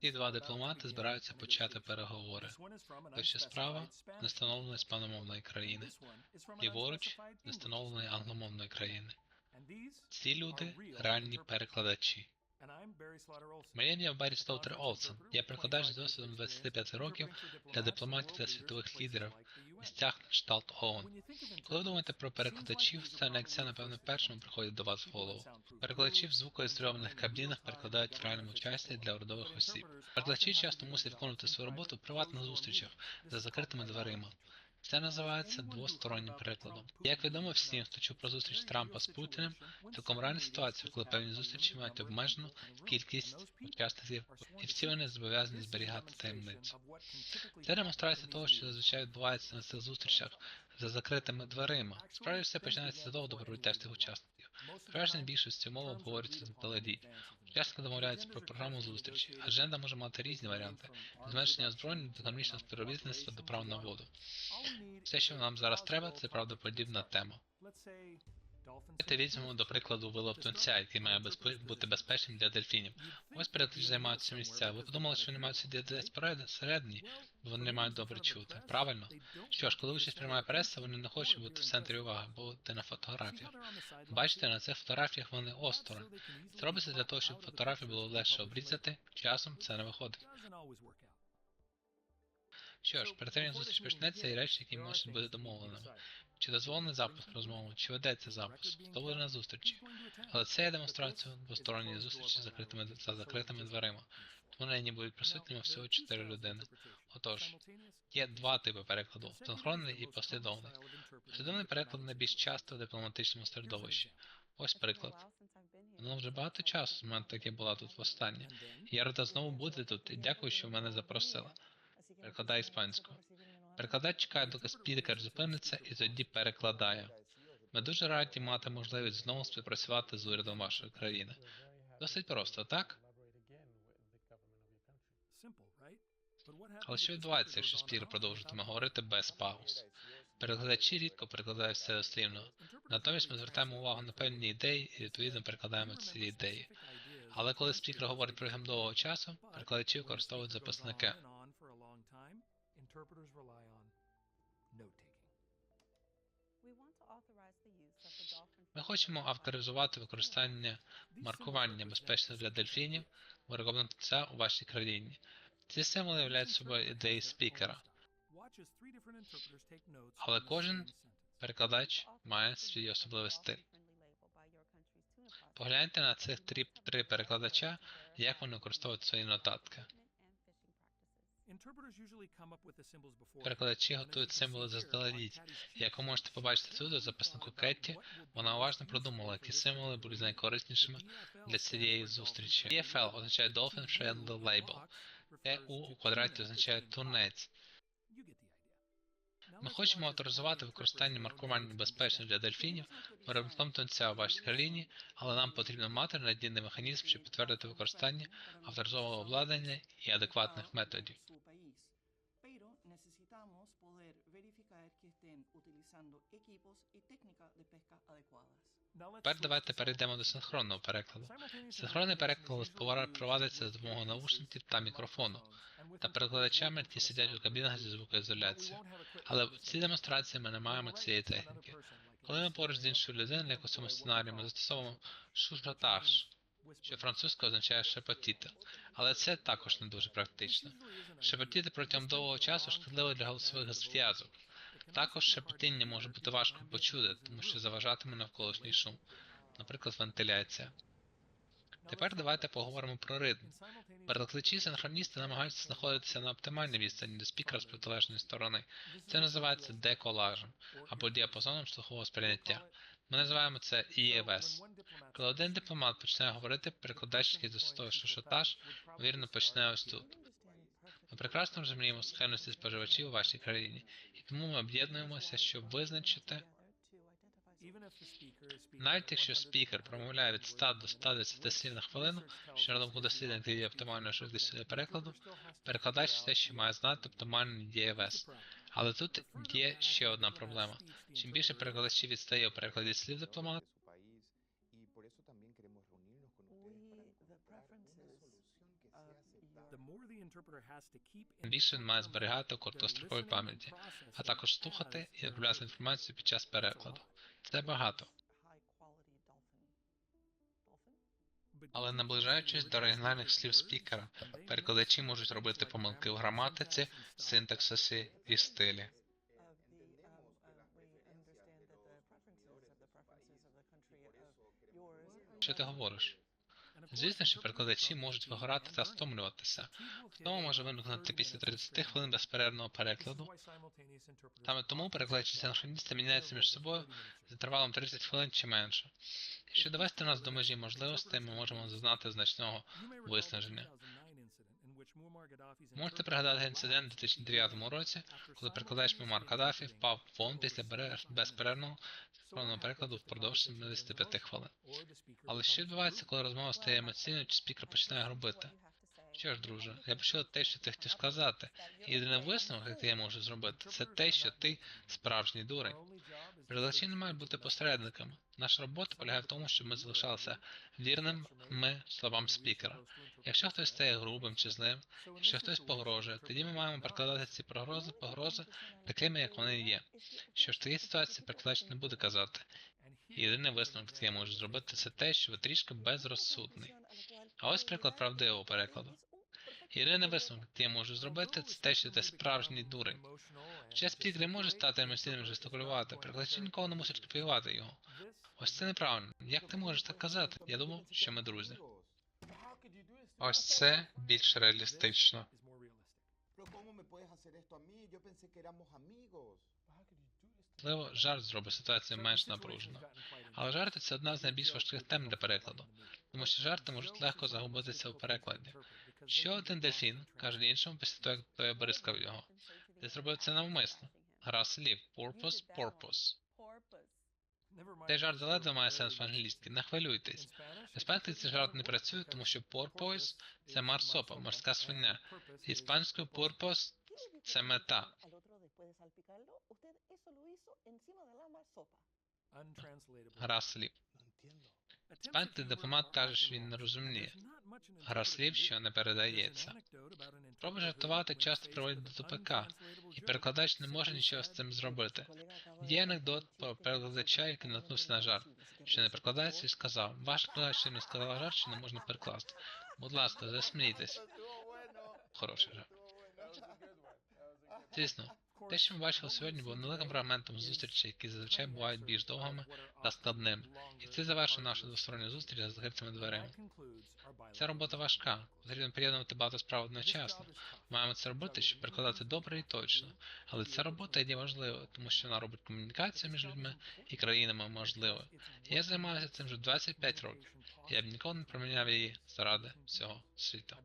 Ці два дипломати збираються почати переговори. Вище справа нестановленої іспаномовної країни, ліворуч нестановленої англомовної країни. Ці люди реальні перекладачі. Моє ім'я Баррі Слоутер Олсен. Я перекладач з досвідом 25 років для дипломатів та світових лідерів місцях на кшталт ООН. Коли ви думаєте про перекладачів, це як це, напевно, першому приходить до вас в голову. Перекладачі із звукоізольованих кабінах перекладають в реальному часі для родових осіб. Перекладачі часто мусять виконувати свою роботу в приватних зустрічах за закритими дверима. Це називається двостороннім перекладом. Як відомо всім, хто чув про зустріч Трампа з Путіним, цілком реальна ситуація, коли певні зустрічі мають обмежену кількість учасників, і всі вони зобов'язані зберігати таємницю. Це демонстрація того, що зазвичай відбувається на цих зустрічах за закритими дверима. Справді все починається задовго до прибуття учасників. Переважна більшості мов обговорюється заздалегідь. Учасники домовляються про програму зустрічі. Адженда може мати різні варіанти: зменшення озброєння до економічного співробітництва до прав на воду. Все, що нам зараз треба, це правдоподібна тема. Давайте візьмемо до прикладу вилов тунця, який має безпе- бути безпечним для дельфінів. Ось перед займаються місця. Ви подумали, що вони мають сидіти десь всередині, бо вони не мають добре чути. Правильно? Що ж, коли участь приймає преса, вони не хочуть бути в центрі уваги, бо бути на фотографіях. Бачите, на цих фотографіях вони осторонь. Це робиться для того, щоб фотографію було легше обрізати, часом це не виходить. Що ж, перед тим як зустріч почнеться, є речі, які можуть бути домовленими. Чи дозволений запуск розмови, чи ведеться буде на зустрічі. Але це є демонстрацією двосторонньої зустрічі з закритими за закритими дверима. Тому на ній будуть присутніми всього чотири людини. Отож, є два типи перекладу: синхронний і послідовний. Послідовний переклад найбільш часто в дипломатичному середовищі. Ось приклад. Воно вже багато часу з мене таки була тут востаннє. Я рада знову бути тут і дякую, що мене запросила. Перекладай іспанською. Перекладач чекає, доки спікер зупиниться і тоді перекладає. Ми дуже раді мати можливість знову співпрацювати з урядом вашої країни. Досить просто, так? Але що відбувається, якщо спікер продовжуватиме говорити без пауз? Перекладачі рідко перекладають все дослівно. Натомість ми звертаємо увагу на певні ідеї і відповідно перекладаємо ці ідеї. Але коли спікер говорить протягом довгого часу, перекладачі використовують записники. Ми хочемо авторизувати використання маркування безпечно для дельфінів виробом це у вашій країні. Ці символи являють собою ідеї спікера. Але кожен Перекладач має свій особливий стиль. Погляньте на цих три, три перекладача, як вони використовують свої нотатки. Перекладачі готують символи заздалегідь. Як ви можете побачити тут у записнику Кетті, вона уважно продумала, які символи будуть найкориснішими для цієї зустрічі. EFL означає Dolphin Friendly Label. EU у квадраті означає тунець. Ми хочемо авторизувати використання маркування безпечно для дельфінів виробником тунця у вашій країні, але нам потрібно мати надійний механізм, щоб підтвердити використання авторизованого обладнання і адекватних методів. Тепер давайте перейдемо до синхронного перекладу. Синхронний переклад провадиться за допомогою наушників та мікрофону, та перекладачами, які сидять у кабінах зі звукоізоляцією. Але в цій демонстрації ми не маємо цієї техніки. Коли ми поруч з іншою людиною, як у цьому сценарії, ми застосовуємо шушатаж, що французька означає шепотіти. Але це також не дуже практично. Шепотіти протягом довгого часу шкідливо для голосових зв'язок. Також шепотіння може бути важко почути, тому що заважатиме навколишній шум, наприклад, вентиляція. Тепер давайте поговоримо про ритм. Перекладачі синхроністи намагаються знаходитися на оптимальній відстані до спікера з протилежної сторони. Це називається деколажем або діапазоном слухового сприйняття. Ми називаємо це ІЕВС. Коли один дипломат почне говорити, перекладач, який шушотаж, вірно почне ось тут. Ми прекрасно розуміємо схильності споживачів у вашій країні, і тому ми об'єднуємося, щоб визначити, навіть якщо спікер промовляє від 100 до 120 слів на хвилину, що на думку дослідників є оптимальною швидкістю перекладу, перекладач все ще має знати оптимальний дієвес. Але тут є ще одна проблема. Чим більше перекладачів відстає у перекладі слів дипломата, Більше він має зберігати у короткостроковій пам'яті, а також слухати і обробляти інформацію під час перекладу. Це багато. Але наближаючись до оригінальних слів спікера, перекладачі можуть робити помилки в граматиці, синтаксисі і стилі. Що ти говориш? Звісно, що перекладачі можуть вигорати та стомлюватися. Знову може виникнути після 30 хвилин безперервного перекладу. Саме тому перекладачі синхроністи міняються між собою з інтервалом 30 хвилин чи менше. Якщо довести нас до межі можливостей, ми можемо зазнати значного виснаження. Можете пригадати інцидент у 2009 році, коли перекладач Мумар Каддафі впав в фон після безперервного синхронного перекладу впродовж 75 хвилин. Але що відбувається, коли розмова стає емоційною, чи спікер починає робити? Що ж, друже, я почув те, що ти хотів сказати. І єдиний висновок, який я можу зробити, це те, що ти справжній дурень. Перекладачі не мають бути посередниками. Наша робота полягає в тому, щоб ми залишалися вірними словам спікера. Якщо хтось стає грубим чи злим, якщо хтось погрожує, тоді ми маємо перекладати ці погрози, погрози такими, як вони є. Що ж в такій ситуації перекладач не буде казати. Єдиний висновок, який я можу зробити, це те, що ви трішки безрозсудний. А ось приклад правдивого перекладу. Єдиний висновок, який я можу зробити, це те, що ти справжній дурень. Час Пік не може стати емоційним жестикулювати, прикладачі нікого не мусить копіювати його. Ось це неправильно. Як ти можеш так казати? Я думав, що ми друзі. Ось це більш реалістично. Pero ¿cómo me puedes hacer esto a mí? Yo pensé. Можливо, жарт зробить ситуацію менш напруженою. Але жарти це одна з найбільш важких тем для перекладу, тому що жарти можуть легко загубитися в перекладі. Ще один дельфін каже іншому після того, як той обрискав його. Ти зробив це навмисно. Гра слів. Purpose, purpose. Цей жарт заледве має сенс в англійській, не хвилюйтесь. В іспанській цей жарт не працює, тому що porpoise – це марсопа, морська свиня. Іспанською purpose – це мета. Гра слів. Іспанський дипломат каже, що він не розуміє. Гра слів, що не передається. Спроби жартувати часто приводять до тупика, і перекладач не може нічого з цим зробити. Є анекдот про перекладача, який наткнувся на жарт, що не перекладається і сказав, ваш перекладач не сказав жарт, що не можна перекласти. Будь ласка, засмійтесь. Хороший жарт. Звісно, те, що ми бачили сьогодні, було невеликим фрагментом зустрічей, які зазвичай бувають більш довгими та складними. І це завершує нашу двосторонню зустріч за закритими дверима. Ця робота важка, потрібно приєднувати багато справ одночасно. Маємо це робити, щоб перекладати добре і точно. Але ця робота є важливою, тому що вона робить комунікацію між людьми і країнами можливою. Я займаюся цим вже 25 років. Я б ніколи не проміняв її заради всього світу.